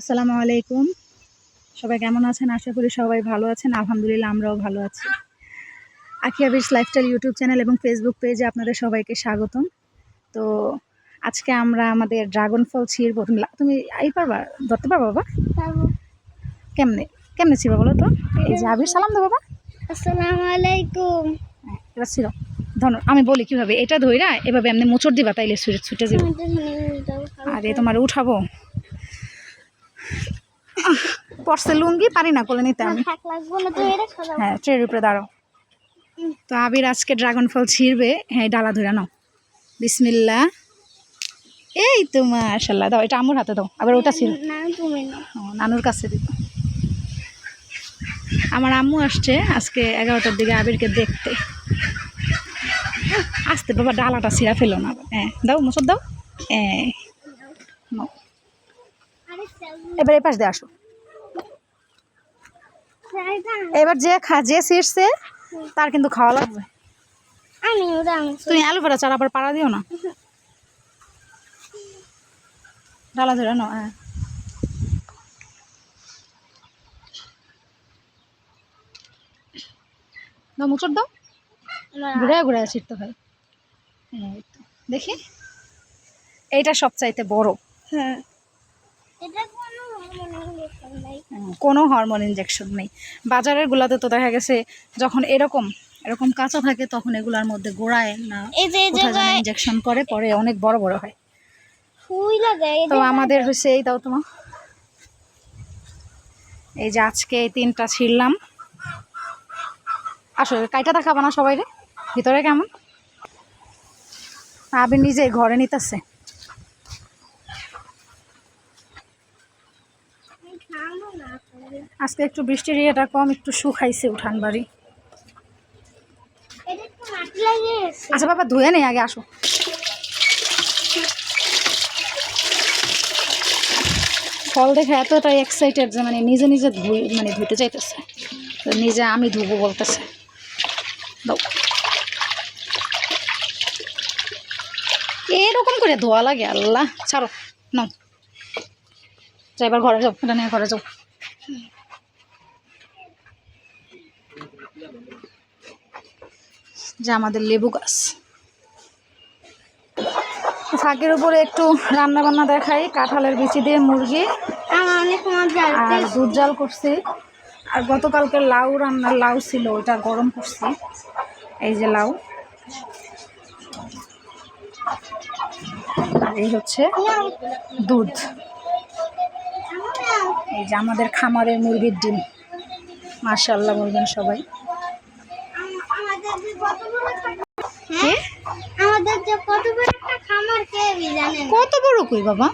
আসসালামু আলাইকুম। সবাই কেমন আছেন? আশা করি সবাই ভালো আছেন। আলহামদুলিল্লাহ আমরাও ভালো আছি। আখিয়া বিশ লাইফস্টাইল ইউটিউব চ্যানেল এবং ফেসবুক পেজে আপনাদের সবাইকে স্বাগতম। তো আজকে আমরা আমাদের ড্রাগন ফল ছিঁড়বো। তুমি লা- তুমি এই পারবা? ধরতে পারবা বাবা? কেমনে কেমনে ছিড়বা বলো তো? এই যে আবির সালাম দো বাবা। আসসালামু আলাইকুম। এবার ছিল ধন আমি বলি কীভাবে? এটা ধইরা এভাবে এমনি মোচড় দিবা তাইলে ছুটে ছুটে যাবে আরে তোমার উঠাবো। পড়ছে লুঙ্গি পারি না কোলে নিতে আমি। হ্যাঁ ট্রের উপরে দাঁড়াও। তো আবির আজকে ড্রাগন ফল ছিঁড়বে। হ্যাঁ ডালা ধরে নাও। বিসমিল্লা এই তো মাশাল্লাহ। দাও এটা আমুর হাতে দাও। আবার ওটা ছিল নানুর কাছে দিব আমার আম্মু আসছে আজকে এগারোটার দিকে আবিরকে দেখতে। আসতে বাবা ডালাটা ছিঁড়া ফেলো না। হ্যাঁ দাও মুসর দাও। হ্যাঁ। এবার এই পাশ দিয়ে আসো। এবার যে খা যে ছিঁড়ছে তার কিন্তু খাওয়া লাগবে। তুমি আলু ভাড়া চার আবার পাড়া দিও না? ডালা ধরে নাও হ্যাঁ। দাও মুচড় দাও। ঘুরে ঘুরে ছিটতে হয় হ্যাঁ, এই তো। দেখি। এইটা সবচাইতে বড়। হ্যাঁ। এটা কোনো মনে হরমোন ইনজেকশন নেই। বাজারের গুলাতে তো দেখা গেছে যখন এরকম এরকম কাঁচা থাকে তখন এগুলার মধ্যে গোড়ায় না ইনজেকশন করে পরে অনেক বড় বড় হয়। তো আমাদের হয়েছে এই দাও তোমার এই যে আজকে এই তিনটা ছিঁড়লাম। আসলে কাইটা দেখাবো না সবাই রে ভিতরে কেমন? আবি নিজে ঘরে নিতেছে আমি খাব না আসলে। আজকে একটু বৃষ্টির ইয়েটা কম একটু শুকাইছে উঠান বাড়ি। আচ্ছা বাবা ধুয়ে নেই আগে আসো। ফল দেখে এতটাই এক্সাইটেড যে মানে নিজে নিজে ধুই মানে ধুতে চাইতেছে। নিজে আমি ধুবো বলতেছে। দাও। এরকম করে ধোয়া লাগে আল্লাহ। ছাড়ো নাও। যা এবার ঘরে যাও। এটা নিয়ে ঘরে যাও। যে আমাদের লেবু গাছ। ফাঁকের উপরে একটু রান্না বান্না দেখাই কাঁঠালের বিচি দিয়ে মুরগি অনেক মজা আর দুধ জাল করছি। আর গতকালকে লাউ রান্নার লাউ ছিল ওটা গরম করছি। এই যে লাউ। আর এই হচ্ছে দুধ। এই যে আমাদের খামারের মুরগির ডিম। মার্শাল্লাহ বলবেন সবাই। কত বড় হ্যাঁ? কত বড় খামার কই বাবা?